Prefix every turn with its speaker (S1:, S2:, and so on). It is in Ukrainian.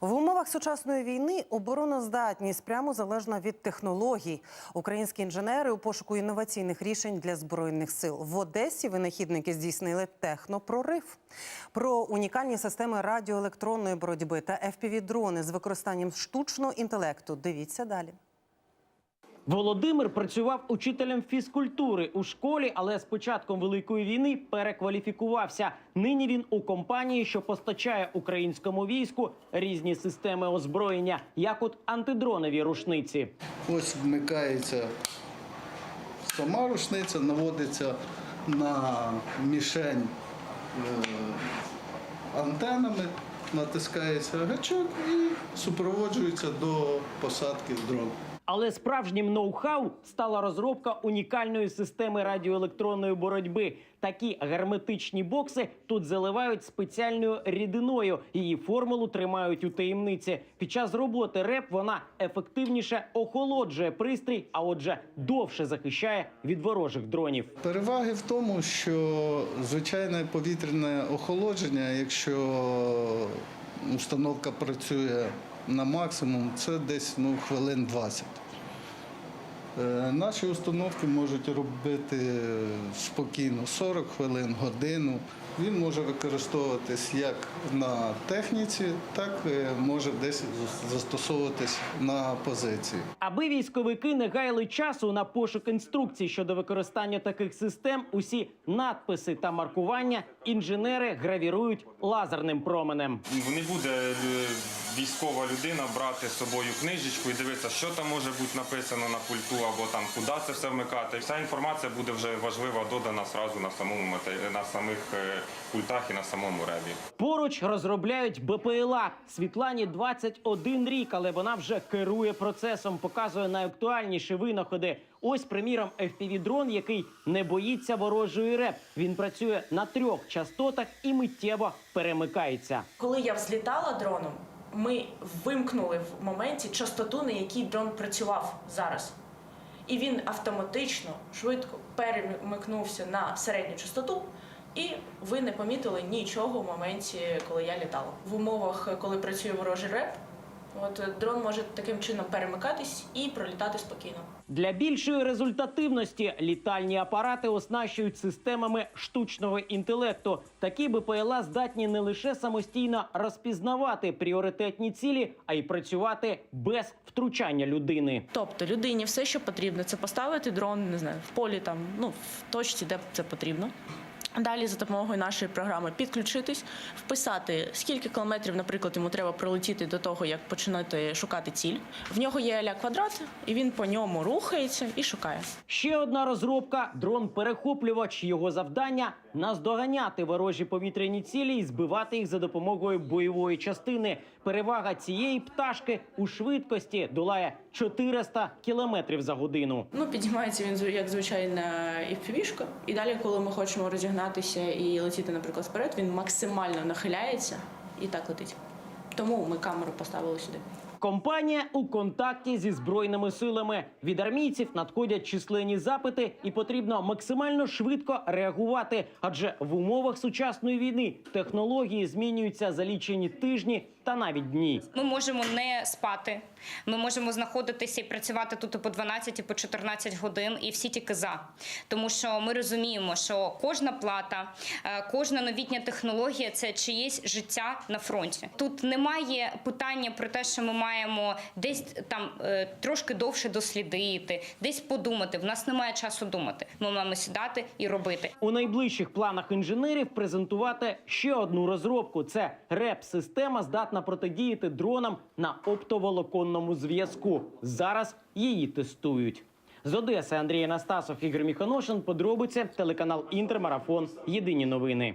S1: В умовах сучасної війни обороноздатність прямо залежна від технологій. Українські інженери у пошуку інноваційних рішень для збройних сил в Одесі винахідники здійснили технопрорив. Про унікальні системи радіоелектронної боротьби та fpv дрони з використанням штучного інтелекту. Дивіться далі.
S2: Володимир працював учителем фізкультури у школі, але з початком великої війни перекваліфікувався. Нині він у компанії, що постачає українському війську різні системи озброєння, як от антидронові рушниці.
S3: Ось вмикається сама рушниця, наводиться на мішень е, антенами, натискається гачок і супроводжується до посадки дрону.
S2: Але справжнім ноу-хау стала розробка унікальної системи радіоелектронної боротьби. Такі герметичні бокси тут заливають спеціальною рідиною. Її формулу тримають у таємниці. Під час роботи РЕП вона ефективніше охолоджує пристрій, а отже, довше захищає від ворожих дронів.
S3: Переваги в тому, що звичайне повітряне охолодження, якщо установка працює на максимум, це десь ну, хвилин 20. Е, Наші установки можуть робити спокійно 40 хвилин, годину. Він може використовуватись як на техніці, так е, може десь застосовуватись на позиції.
S2: Аби військовики не гаяли часу на пошук інструкцій щодо використання таких систем, усі надписи та маркування інженери гравірують лазерним променем.
S4: Не буде е, військова людина брати з собою книжечку і дивитися, що там може бути написано на пульту або там куди це все вмикати. Вся інформація буде вже важлива додана сразу на самому на самих е, пультах і на самому ребі.
S2: Поруч розробляють БПЛА. Світлані 21 рік, але вона вже керує процесом, показує найактуальніші винаходи. Ось, приміром, FPV-дрон, який не боїться ворожої реп. Він працює на трьох частотах і миттєво перемикається.
S5: Коли я взлітала дроном, ми вимкнули в моменті частоту, на якій дрон працював зараз. І він автоматично, швидко перемикнувся на середню частоту, і ви не помітили нічого в моменті, коли я літала. В умовах, коли працює ворожий реп, от е, дрон може таким чином перемикатись і пролітати спокійно.
S2: Для більшої результативності літальні апарати оснащують системами штучного інтелекту. Такі БПЛА здатні не лише самостійно розпізнавати пріоритетні цілі, а й працювати без втручання людини.
S5: Тобто людині все, що потрібно, це поставити дрон, не знаю, в полі там, ну в точці, де це потрібно. Далі за допомогою нашої програми підключитись, вписати скільки кілометрів, наприклад, йому треба пролетіти до того, як починати шукати ціль. В нього є аля квадрат, і він по ньому рухається і шукає.
S2: Ще одна розробка дрон-перехоплювач. Його завдання наздоганяти ворожі повітряні цілі і збивати їх за допомогою бойової частини. Перевага цієї пташки у швидкості долає 400 кілометрів за годину.
S5: Ну, піднімається він як звичайна FPV-шка. І далі, коли ми хочемо розігнатися і летіти, наприклад, вперед, він максимально нахиляється і так летить. Тому ми камеру поставили сюди.
S2: Компанія у контакті зі збройними силами. Від армійців надходять численні запити, і потрібно максимально швидко реагувати. Адже в умовах сучасної війни технології змінюються за лічені тижні та навіть дні.
S6: Ми можемо не спати. Ми можемо знаходитися і працювати тут по 12, і по 14 годин, і всі тільки за. Тому що ми розуміємо, що кожна плата, е, кожна новітня технологія це чиєсь життя на фронті. Тут немає питання про те, що ми маємо десь там е, трошки довше дослідити, десь подумати. В нас немає часу думати. Ми маємо сідати і робити.
S2: У найближчих планах інженерів презентувати ще одну розробку: це РЕП-система, здатна протидіяти дронам на оптоволоконному зв'язку. Зараз її тестують. З Одеси Андрій Анастасов, Ігор Міхоношин. Подробиці телеканал Інтермарафон. Єдині новини.